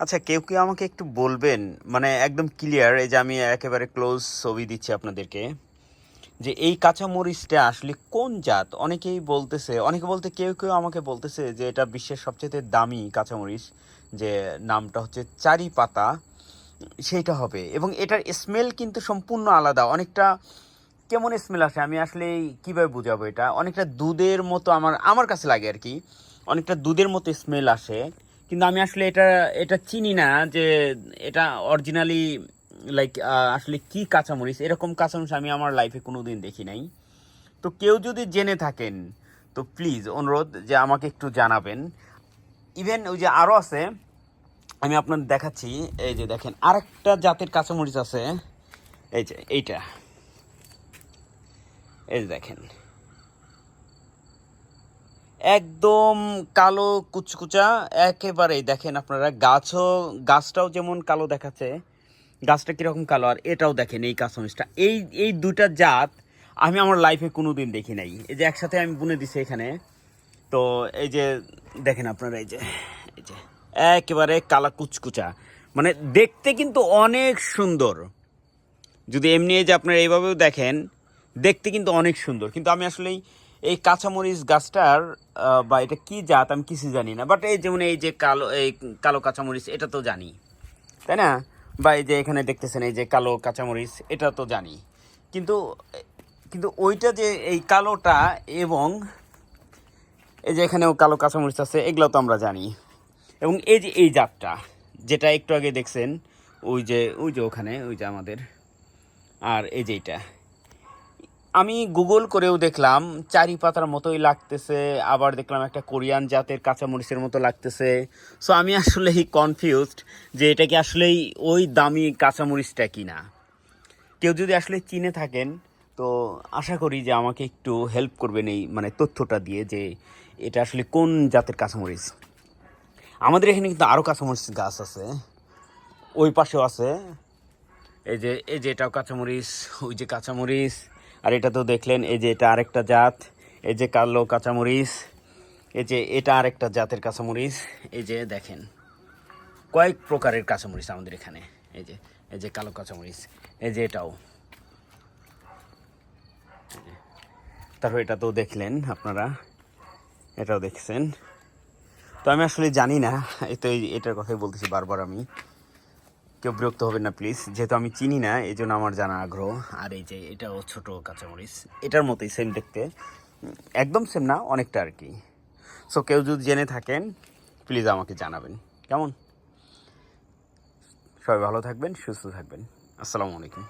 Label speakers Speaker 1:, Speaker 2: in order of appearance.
Speaker 1: আচ্ছা কেউ কেউ আমাকে একটু বলবেন? মানে একদম ক্লিয়ার এই যে আমি একেবারে ক্লোজ ছবি দিচ্ছি আপনাদেরকে, যে এই কাঁচামরিচটা আসলে কোন জাত? অনেকেই বলতেছে, অনেকে বলতে কেউ কেউ আমাকে বলতেছে যে এটা বিশ্বের সবচেয়ে দামি কাঁচামরিচ, যে নামটা হচ্ছে চারি পাতা সেইটা হবে। এবং এটার স্মেল কিন্তু সম্পূর্ণ আলাদা, অনেকটা কেমন স্মেল আসে? আমি আসলে কীভাবে বুঝাবো এটা? অনেকটা দুধের মতো আমার আমার কাছে লাগে আর কি, অনেকটা দুধের মতো স্মেল আসে। কিন্তু আমি আসলে এটা এটা চিনি না যে এটা অরিজিনালি লাইক আসলে কি কাঁচামরিচ? এরকম কাঁচামরিচ আমি আমার লাইফে কোনো দিন দেখি নাই। তো কেউ যদি জেনে থাকেন, তো প্লিজ অনুরোধ যে আমাকে একটু জানাবেন। ইভেন ওই যে আরও আছে, আমি আপনাদের দেখাচ্ছি, এই যে দেখেন, আরেকটা জাতের কাঁচামরিচ আছে। এই যে, এইটা। এই যে দেখেন। একদম কালো কুচকুচা, একেবারেই দেখেন আপনারা গাছও, গাছটাও যেমন কালো দেখাচ্ছে, গাছটা কীরকম কালো, আর এটাও দেখেন এই কাঁচামরিচটা। এই এই দুইটা জাত আমি আমার লাইফে কোনো দিন দেখি নাই। এই যে একসাথে আমি বুনে দিছি এখানে, তো এই যে দেখেন আপনারা এই যে এই যে, একেবারে কালা কুচকুচা। মানে দেখতে কিন্তু অনেক সুন্দর। যদি এমনি যে আপনারা এইভাবেও দেখেন, দেখতে কিন্তু অনেক সুন্দর। কিন্তু আমি আসলে এই কাঁচামরিচ গাছটার বা এটা কি জাত আমি কিছু জানি না বাট এই যেমন এই যে কালো, এই কালো কাঁচামরিচ, এটা তো জানি। তাই না? বা এই যে এখানে দেখতেছেন এই যে কালো কাঁচামরিচ, এটা তো জানি। কিন্তু কিন্তু ওইটা যে এই কালোটা এবং এই যে এখানেও কালো কাঁচামরিচ আছে, এগুলো তো আমরা জানি। এবং এই যে এই জাতটা, যেটা একটু আগে দেখছেন, ওই যে ওই যে ওখানে, ওই যে আমাদের, আর এই যে এইটা। আমি গুগল করেও দেখলাম, চারি পাতার মতোই লাগতেছে, আবার দেখলাম একটা কোরিয়ান জাতের কাঁচামরিচের মতো লাগতেছে। সো আমি আসলেই কনফিউজড যে এটা কি আসলেই ওই দামি কাঁচামরিচটা কি না কেউ যদি আসলে চিনে থাকেন, তো আশা করি যে আমাকে একটু হেল্প করবেন এই মানে তথ্যটা দিয়ে যে এটা আসলে কোন জাতের কাঁচামরিচ। আমাদের এখানে কিন্তু আরও কাঁচামরিচ গাছ আছে। ওই পাশেও আছে। এই যে এই যে এটাও কাঁচামরিচ, ওই যে কাঁচামরিচ। আর এটা তো দেখলেন, এই যে এটা আরেকটা জাত, এই যে কালো কাঁচামরিচ, এই যে এটা আরেকটা জাতের কাঁচামরিচ, এই যে দেখেন, কয়েক প্রকারের কাঁচামরিচ আমাদের এখানে, এই যে এই যে কালো কাঁচামরিচ, এই যে এটাও। তারপর এটা তো দেখলেন আপনারা, এটাও দেখছেন। তো আমি আসলে জানি না এই তো এটার কথাই বলতেছি বারবার আমি। কেউ বিরক্ত হবেন না প্লিজ যেহেতু আমি চিনি না এই জন্য আমার জানা আগ্রহ। আর এই যে এটাও ছোটো কাঁচামরিচ, এটার মতোই সেম দেখতে। একদম সেম না, অনেকটা আর কি। সো কেউ যদি জেনে থাকেন প্লিজ আমাকে জানাবেন। কেমন? সবাই ভালো থাকবেন, সুস্থ থাকবেন। আসসালামু আলাইকুম।